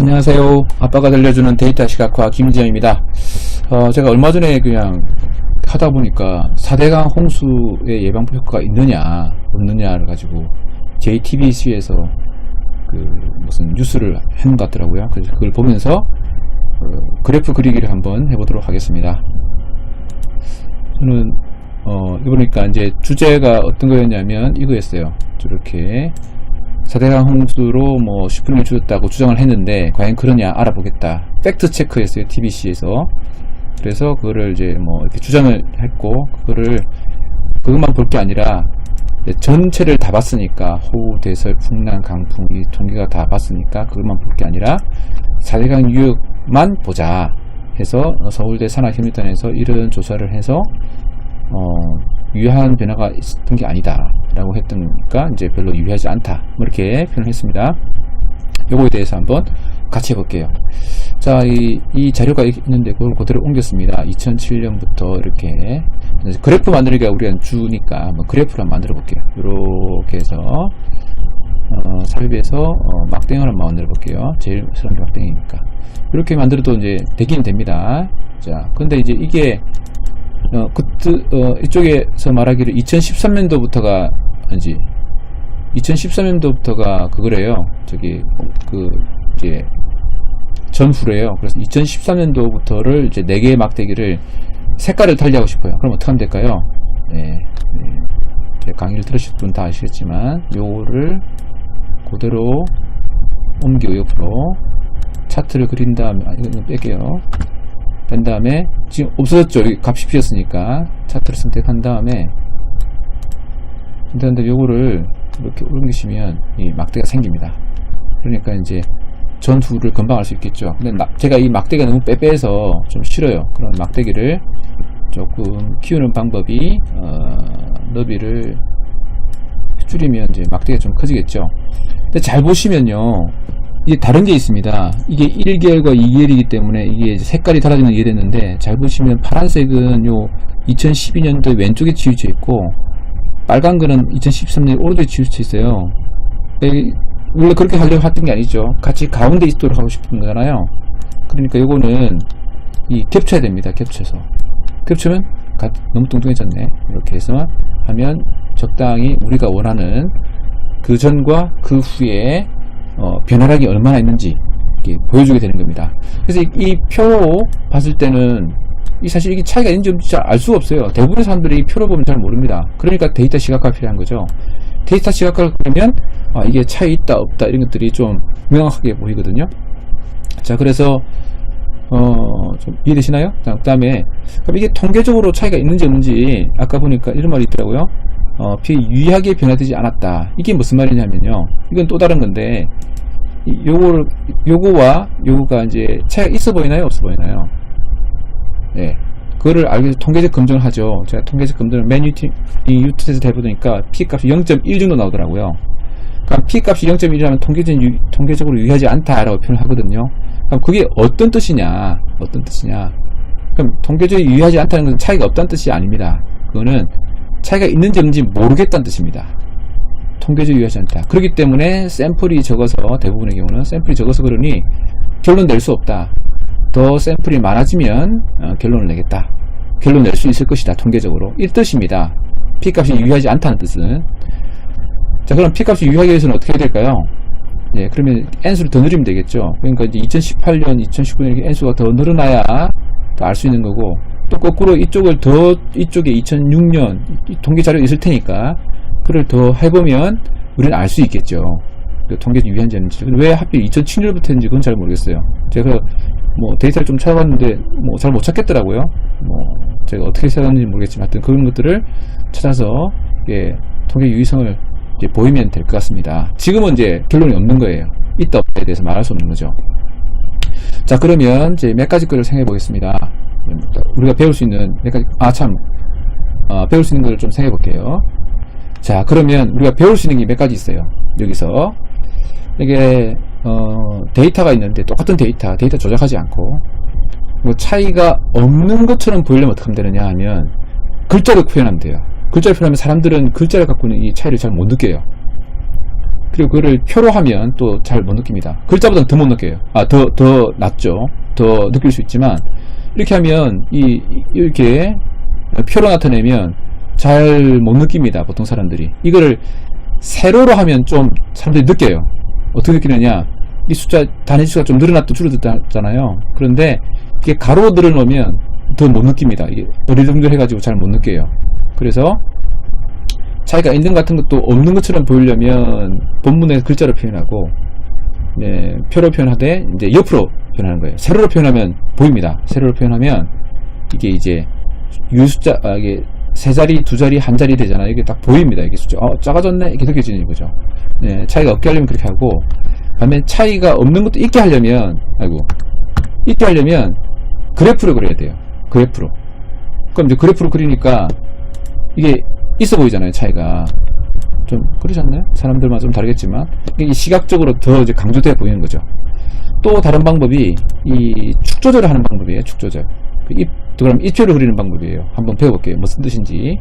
안녕하세요. 아빠가 들려주는 데이터 시각화 김지영입니다. 어, 제가 얼마 전에 그냥 하다 보니까 4대강 홍수의 예방법 효과가 있느냐, 없느냐를 가지고 JTBC에서 그 무슨 뉴스를 했는 것 같더라고요. 그래서 그걸 보면서 어, 그래프 그리기를 한번 해보도록 하겠습니다. 저는 어, 이거 보니까 이제 주제가 어떤 거였냐면 이거였어요. 저렇게 4대강 홍수로 뭐 10분을 줄였다고 주장을 했는데 과연 그러냐 알아보겠다. 팩트 체크했어요. TBC에서. 그래서 그거를 이제 뭐 이렇게 주장을 했고 그거를 그것만 볼 게 아니라 전체를 다 봤으니까 호우, 대설, 풍랑, 강풍 이 통계가 다 봤으니까 그것만 볼 게 아니라 4대강 유역만 보자 해서 서울대 산학협력단에서 이런 조사를 해서 어, 유효한 변화가 있었던 게 아니다 라고 했던니까 이제 별로 유효하지 않다. 뭐 이렇게 표현을 했습니다. 요거에 대해서 한번 같이 해볼게요. 자, 이, 이 자료가 있는데 그걸 그대로 옮겼습니다. 2007년부터 이렇게. 그래프 만들기가 우리가 주니까 한번 그래프를 한번 만들어 볼게요. 이렇게 해서 어, 삽입해서 어, 막대형을 한번 만들어 볼게요. 제일 사람들 막대형이니까. 이렇게 만들어도 이제 되긴 됩니다. 자 근데 이제 이게 어, 그때, 어, 이쪽에서 말하기를 2013년도부터가, 아니지, 2013년도부터가 그거래요. 저기, 그, 이제, 전후래요. 그래서 2013년도부터를 이제 4개의 막대기를 색깔을 달리하고 싶어요. 그럼 어떻게 하면 될까요? 네, 네. 강의를 들으실 분 다 아시겠지만, 요거를 그대로 옮겨 옆으로 차트를 그린 다음에, 아, 이거 뺄게요. 뺀 다음에 지금 없어졌죠. 값이 비었으니까. 차트를 선택한 다음에 근데 요거를 이렇게 옮기시면 이 막대가 생깁니다. 그러니까 이제 전후를 금방 알 수 있겠죠. 근데 나, 제가 이 막대가 너무 빼빼서 좀 싫어요. 그런 막대기를 조금 키우는 방법이 어, 너비를 줄이면 이제 막대가 좀 커지겠죠. 근데 잘 보시면요 이게 다른 게 있습니다. 이게 1계열과 2계열이기 때문에 이게 색깔이 달라지는 게 이해됐는데 잘 보시면 파란색은 요 2012년도 왼쪽에 치우쳐 있고 빨간 거는 2013년 오른쪽에 치우쳐 있어요. 원래 그렇게 하려고 했던 게 아니죠. 같이 가운데 있도록 하고 싶은 거잖아요. 그러니까 요거는 이 겹쳐야 됩니다. 겹쳐서. 겹치면 너무 뚱뚱해졌네. 이렇게 해서 하면 적당히 우리가 원하는 그 전과 그 후에 어, 변화량이 얼마나 있는지 보여주게 되는 겁니다. 그래서 이표 봤을 때는 이 사실 이게 차이가 있는지 잘 알 수가 없어요. 대부분의 사람들이 이 표를 보면 잘 모릅니다. 그러니까 데이터 시각화가 필요한 거죠. 데이터 시각화를 그러면 아, 이게 차이 있다 없다 이런 것들이 좀 명확하게 보이거든요. 자 그래서 어, 좀 이해되시나요? 자, 그 다음에 이게 통계적으로 차이가 있는지 없는지 아까 보니까 이런 말이 있더라고요. 어, 비유의하게 변화되지 않았다. 이게 무슨 말이냐면요. 이건 또 다른 건데, 요거를, 요거와 요거가 이제 차이가 있어 보이나요? 없어 보이나요? 네. 그거를 알기 위해서 통계적 검증을 하죠. 제가 통계적 검증을 이 유튜브에서 해보니까 P값이 0.1 정도 나오더라고요. 그럼 P값이 0.1이라면 통계적, 유, 통계적으로 유의하지 않다라고 표현을 하거든요. 그럼 그게 어떤 뜻이냐? 어떤 뜻이냐? 그럼 통계적으로 유의하지 않다는 것은 차이가 없다는 뜻이 아닙니다. 그거는 차이가 있는지 없는지 모르겠다는 뜻입니다. 통계적 유효하지 않다. 그렇기 때문에 샘플이 적어서 대부분의 경우는 샘플이 적어서 그러니 결론 낼 수 없다. 더 샘플이 많아지면 어, 결론을 내겠다. 결론 낼 수 있을 것이다. 통계적으로. 이 뜻입니다. P값이 유효하지 않다는 뜻은. 자 그럼 P값이 유효하기 위해서는 어떻게 해야 될까요? 예, 그러면 N수를 더 늘리면 되겠죠. 그러니까 이제 2018년, 2019년 이렇게 N수가 더 늘어나야 알 수 있는 거고 또 거꾸로 이쪽을 더 이쪽에 2006년 통계 자료 있을 테니까 그를 더 해보면 우리는 알 수 있겠죠. 그 통계 유효한지 아닌지. 왜 하필 2007년부터 했는지 그건 잘 모르겠어요. 제가 뭐 데이터를 좀 찾아봤는데 뭐 잘 못 찾겠더라고요. 뭐 제가 어떻게 찾았는지 모르겠지만 하여튼 그런 것들을 찾아서 예, 통계 유의성을 보이면 될 것 같습니다. 지금은 이제 결론이 없는 거예요. 있다 없다에 대해서 말할 수 없는 거죠. 자 그러면 이제 몇 가지 거를 생각해 보겠습니다. 우리가 배울 수 있는 몇 가지 아참 어, 배울 수 있는 걸좀 생각해 볼게요. 자 그러면 우리가 배울 수 있는 게 몇 가지 있어요. 여기서 이게 어, 데이터가 있는데 똑같은 데이터 데이터 조작하지 않고 뭐 차이가 없는 것처럼 보이려면 어떻게 하면 되느냐 하면 글자로 표현하면 돼요. 글자로 표현하면 사람들은 글자를 갖고 있는 이 차이를 잘 못 느껴요. 그리고 그거를 표로 하면 또 잘 못 느낍니다. 글자보다는 더 못 느껴요. 아, 더, 더 낫죠. 더 느낄 수 있지만, 이렇게 하면, 이, 이렇게 표로 나타내면 잘 못 느낍니다. 보통 사람들이. 이거를 세로로 하면 좀 사람들이 느껴요. 어떻게 느끼느냐. 이 숫자, 단위 수가 좀 늘어났다 줄어들었잖아요. 그런데 이게 가로 늘어놓으면 더 못 느낍니다. 이게 어리둥절 해가지고 잘 못 느껴요. 그래서 차이가 있는 같은 것도 없는 것처럼 보이려면 본문에 글자로 표현하고 네, 표로 표현하되 이제 옆으로 표현하는 거예요. 세로로 표현하면 보입니다. 세로로 표현하면 이게 이제 유 숫자 아, 이게 세 자리, 두 자리, 한 자리 되잖아요. 이게 딱 보입니다. 이게 숫자 어 작아졌네 이렇게 느껴지는 거죠. 네, 차이가 없게 하려면 그렇게 하고 반면 차이가 없는 것도 있게 하려면 아이고 있게 하려면 그래프로 그려야 돼요. 그래프로. 그럼 이제 그래프로 그리니까 이게 있어 보이잖아요, 차이가. 좀 그러지 않나요? 사람들마다 좀 다르겠지만 이게 시각적으로 더 이제 강조되어 보이는 거죠. 또 다른 방법이 이 축 조절을 하는 방법이에요. 축 조절. 그 입, 그럼 입체로 그리는 방법이에요. 한번 배워볼게요. 무슨 뜻인지.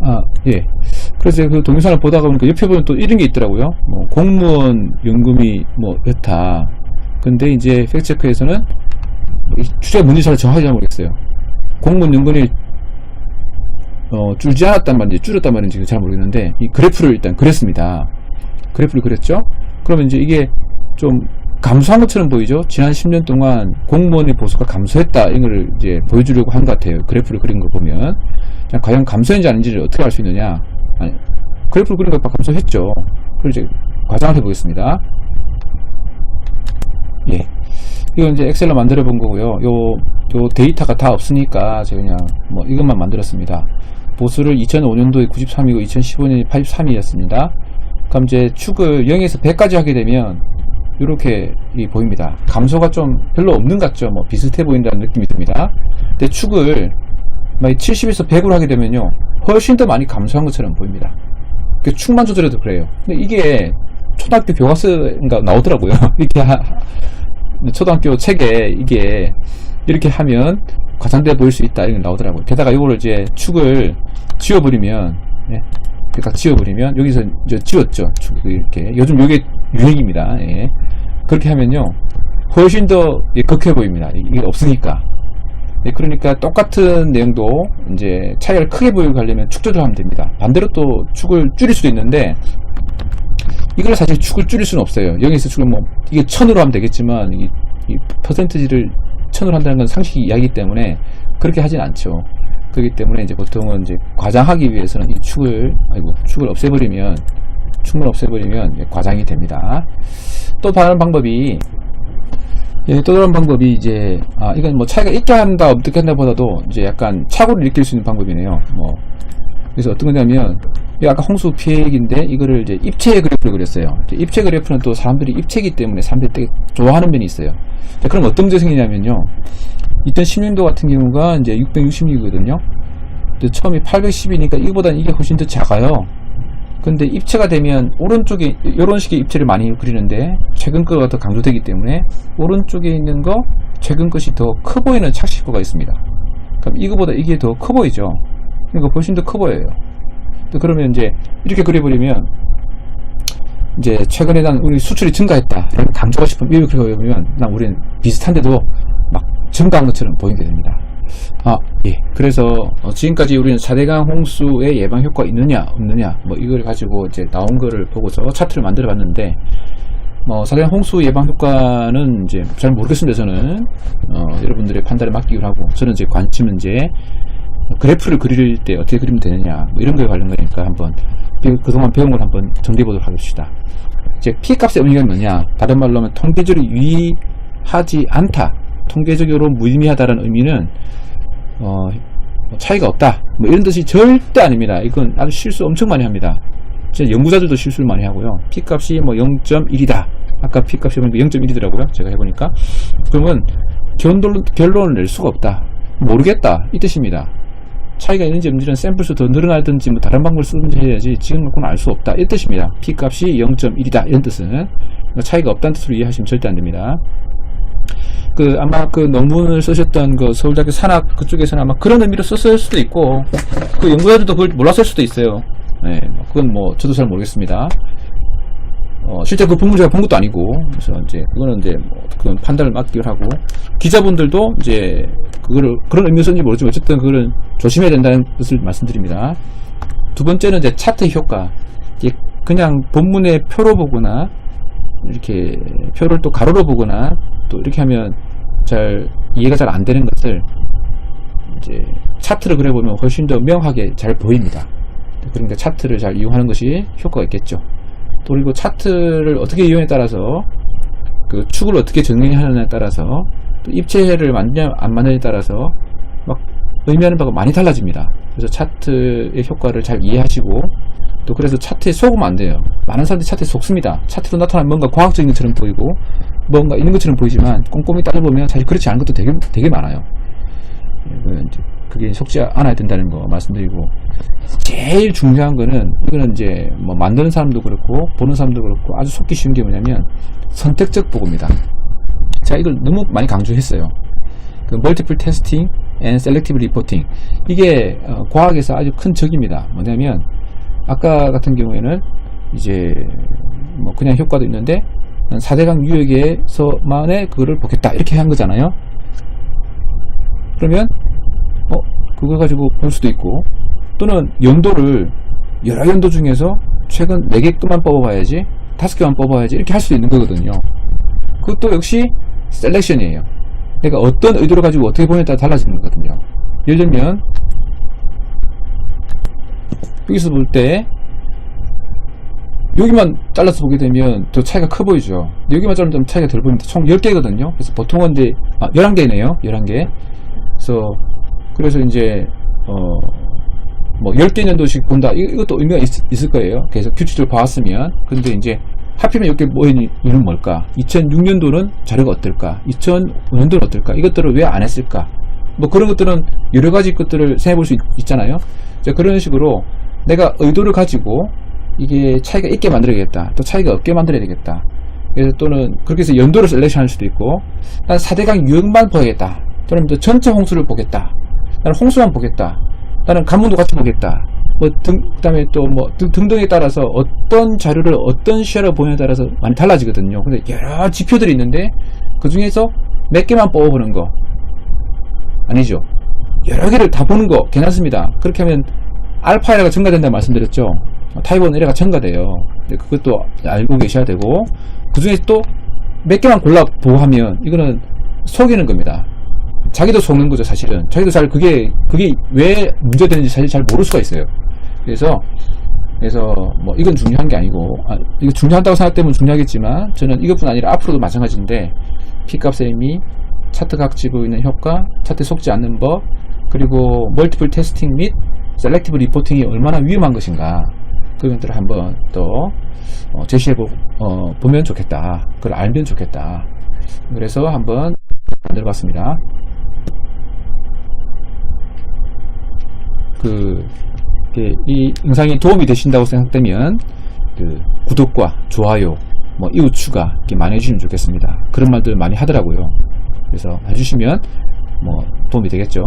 아, 예. 그래서 그 동영상을 보다가 보니까 옆에 보면 또 이런 게 있더라고요. 뭐, 공무원 연금이 뭐, 여타. 근데 이제 팩트체크에서는 이 주제가 뭔지 잘 모르겠어요. 공무원 연금이 어, 줄지 않았단 말인지 줄였단 말인지 잘 모르겠는데, 이 그래프를 일단 그렸습니다. 그래프를 그렸죠? 그러면 이제 이게 좀 감소한 것처럼 보이죠? 지난 10년 동안 공무원의 보수가 감소했다. 이걸 이제 보여주려고 한 것 같아요. 그래프를 그린 거 보면. 자, 과연 감소했는지 아닌지를 어떻게 알 수 있느냐? 아니, 그래프를 그린 거 감소했죠. 그럼 이제 과장을 해보겠습니다. 예. 이건 이제 엑셀로 만들어 본 거고요. 요, 요 데이터가 다 없으니까 제가 그냥 뭐 이것만 만들었습니다. 보수를 2005년도에 93이고 2015년에 83이었습니다. 그럼 이제 축을 0에서 100까지 하게 되면 이렇게 보입니다. 감소가 좀 별로 없는 것 같죠. 뭐 비슷해 보인다는 느낌이 듭니다. 근데 축을 만약 70에서 100으로 하게 되면요. 훨씬 더 많이 감소한 것처럼 보입니다. 그 축만 조절해도 그래요. 근데 이게 초등학교 교과서인가 나오더라고요. 이렇게 하, 초등학교 책에 이게 이렇게 하면 과장돼 보일 수 있다 이런 게 나오더라고요. 게다가 이거를 이제 축을 지워버리면 예, 딱 지워버리면 여기서 이제 지웠죠. 축을 이렇게 요즘 이게 유행입니다. 예. 그렇게 하면요 훨씬 더 예, 극해 보입니다. 이게 없으니까. 네, 그러니까 똑같은 내용도 이제 차이를 크게 보이게 하려면 축 조절하면 됩니다. 반대로 또 축을 줄일 수도 있는데 이걸 사실 축을 줄일 수는 없어요. 여기서 축을 뭐 이게 천으로 하면 되겠지만 이, 이 퍼센트지를 천으로 한다는 건 상식이 이야기이기 때문에 그렇게 하진 않죠. 그렇기 때문에 이제 보통은 이제 과장하기 위해서는 이 축을 아이고 축을 없애버리면 축을 없애버리면 과장이 됩니다. 또 다른 방법이 예, 또 다른 방법이 이제 아 이건 뭐 차이가 있게 한다 없게 한다 보다도 이제 약간 착오를 느낄 수 있는 방법이네요. 뭐 그래서 어떤 거냐면 이 아까 홍수 피해액인데 이거를 이제 입체 그래프를 그렸어요. 입체 그래프는 또 사람들이 입체이기 때문에 사람들이 되게 좋아하는 면이 있어요. 자, 그럼 어떤 문제 생기냐면요. 2010년도 같은 경우가 이제 660이거든요. 근데 처음에 810이니까 이거보다는 이게 훨씬 더 작아요. 근데 입체가 되면 오른쪽에 이런 식의 입체를 많이 그리는데 최근 거가 더 강조되기 때문에 오른쪽에 있는 거 최근 것이 더 커 보이는 착시구가 있습니다. 그럼 이거보다 이게 더 커 보이죠. 그러니까 훨씬 더 커 보여요. 그러면 이제 이렇게 그려버리면 이제 최근에 난 우리 수출이 증가했다. 라는 강조하고 싶으면 이렇게 그려보면 난 우리는 비슷한데도 막 증가한 것처럼 보이게 됩니다. 아, 예. 그래서 어, 지금까지 우리는 4대강 홍수의 예방 효과 있느냐 없느냐 뭐 이걸 가지고 이제 나온 거를 보고서 차트를 만들어 봤는데 뭐 4대강 홍수 예방 효과는 이제 잘 모르겠습니다 저는 어, 여러분들의 판단에 맡기로 하고 저는 이제 관심은 이제 그래프를 그릴 때 어떻게 그리면 되느냐 뭐 이런 거에 관련 거니까 한번 그- 그동안 배운 걸 한번 정리해 보도록 하겠습니다. 이제 P값의 의미가 뭐냐? 다른 말로 하면 통계적으로 유의하지 않다. 통계적으로 무의미하다는 의미는 어, 뭐 차이가 없다. 뭐 이런 뜻이 절대 아닙니다. 이건 아주 실수 엄청 많이 합니다. 진짜 연구자들도 실수를 많이 하고요. P값이 뭐 0.1이다. 아까 P값이 0.1이더라고요. 제가 해보니까. 그러면 결론, 결론을 낼 수가 없다. 모르겠다. 이 뜻입니다. 차이가 있는지 없는지는 샘플 수 더 늘어나든지 뭐 다른 방법을 쓰든지 해야지 지금 놓고는 알 수 없다. 이 뜻입니다. P값이 0.1이다. 이런 뜻은. 차이가 없다는 뜻으로 이해하시면 절대 안 됩니다. 그 아마 그 논문을 쓰셨던 그 서울대학교 산학 그쪽에서는 아마 그런 의미로 썼을 수도 있고 그 연구자들도 그걸 몰랐을 수도 있어요. 네, 뭐 그건 뭐 저도 잘 모르겠습니다. 어, 실제 그 본문 제가 본 것도 아니고 그래서 이제 그거는 이제 뭐 그건 판단을 맡기로 하고 기자분들도 이제 그거를 그런 의미로 썼는지 모르지만 어쨌든 그거는 조심해야 된다는 뜻을 말씀드립니다. 두 번째는 이제 차트 효과. 그냥 본문의 표로 보거나 이렇게 표를 또 가로로 보거나 또 이렇게 하면 잘 이해가 잘 안 되는 것을 이제 차트를 그려보면 훨씬 더 명확하게 잘 보입니다. 그러니까 차트를 잘 이용하는 것이 효과가 있겠죠. 또 그리고 차트를 어떻게 이용에 따라서 그 축을 어떻게 정리하느냐에 따라서 또 입체를 만드냐 안 만드냐에 따라서 막 의미하는 바가 많이 달라집니다. 그래서 차트의 효과를 잘 이해하시고 또 그래서 차트에 속으면 안 돼요. 많은 사람들이 차트에 속습니다. 차트로 나타나는 뭔가 과학적인 것처럼 보이고 뭔가 있는 것처럼 보이지만 꼼꼼히 따져보면 사실 그렇지 않은 것도 되게 되게 많아요. 그 그게 속지 않아야 된다는 거 말씀드리고 제일 중요한 거는 이거는 이제 뭐 만드는 사람도 그렇고 보는 사람도 그렇고 아주 속기 쉬운 게 뭐냐면 선택적 보고입니다. 제가 이걸 너무 많이 강조했어요. 그 멀티플 테스팅 앤 셀렉티브 리포팅 이게 어, 과학에서 아주 큰 적입니다. 뭐냐면 아까 같은 경우에는 이제 뭐 그냥 효과도 있는데 4대강 유역에서만의 그거를 보겠다 이렇게 한 거잖아요. 그러면 어 그거 가지고 볼 수도 있고 또는 연도를 여러 연도 중에서 최근 4개 것만 뽑아봐야지 5개만 뽑아야지 이렇게 할수 있는 거거든요. 그것도 역시 셀렉션이에요. 그러니까 어떤 의도를 가지고 어떻게 따라 달라지는 거거든요. 예를 들면 여기서 볼 때 여기만 잘라서 보게 되면 더 차이가 커 보이죠. 여기만 좀 차이가 덜 보입니다. 총 10개거든요. 그래서 보통은 이제 아, 11개네요. 11개. 그래서 그래서 이제 어뭐 10개 년도씩 본다. 이- 이것도 의미가 있, 을 거예요. 계속 규칙적으로 봐왔으면. 근데 이제 하필이면 이렇게 모인 이유는 뭘까? 2006년도는 자료가 어떨까? 2005년도는 어떨까? 이것들을 왜 안 했을까? 뭐 그런 것들은 여러 가지 것들을 생각해 볼 수 있잖아요. 자, 그런 식으로 내가 의도를 가지고 이게 차이가 있게 만들어야겠다. 또 차이가 없게 만들어야 되겠다. 그래서 또는 그렇게 해서 연도를 셀렉션 할 수도 있고 난 4대강 유형만 보야겠다. 또는 또 전체 홍수를 보겠다. 나는 홍수만 보겠다. 나는 가문도 같이 보겠다. 뭐 등, 그 다음에 또 뭐 등등에 따라서 어떤 자료를 어떤 시야로 보냐에 따라서 많이 달라지거든요. 근데 여러 지표들이 있는데 그 중에서 몇 개만 뽑아보는 거. 아니죠. 여러 개를 다 보는 거 괜찮습니다. 그렇게 하면 알파 에러가 증가된다고 말씀드렸죠. 타입 1 에러가 증가돼요. 근데 그것도 알고 계셔야 되고 그 중에 또 몇 개만 골라 보고 하면 이거는 속이는 겁니다. 자기도 속는 거죠, 사실은. 자기도 잘 그게 그게 왜 문제되는지 사실 잘 모를 수가 있어요. 그래서 그래서 뭐 이건 중요한 게 아니고 아, 이거 중요하다고 생각되면 중요하겠지만 저는 이것뿐 아니라 앞으로도 마찬가지인데 P값의 의미, 차트 각 지고 있는 효과, 차트 속지 않는 법, 그리고 멀티플 테스팅 및 셀렉티브 리포팅이 얼마나 위험한 것인가 그런 것들을 한번 또 어, 제시해 보, 어, 보면 좋겠다. 그걸 알면 좋겠다. 그래서 한번 만들어 봤습니다. 그, 이 영상이 도움이 되신다고 생각되면 그 구독과 좋아요, 뭐 이웃 추가 이렇게 많이 해주시면 좋겠습니다. 그런 말들 많이 하더라고요. 그래서 해주시면 뭐 도움이 되겠죠.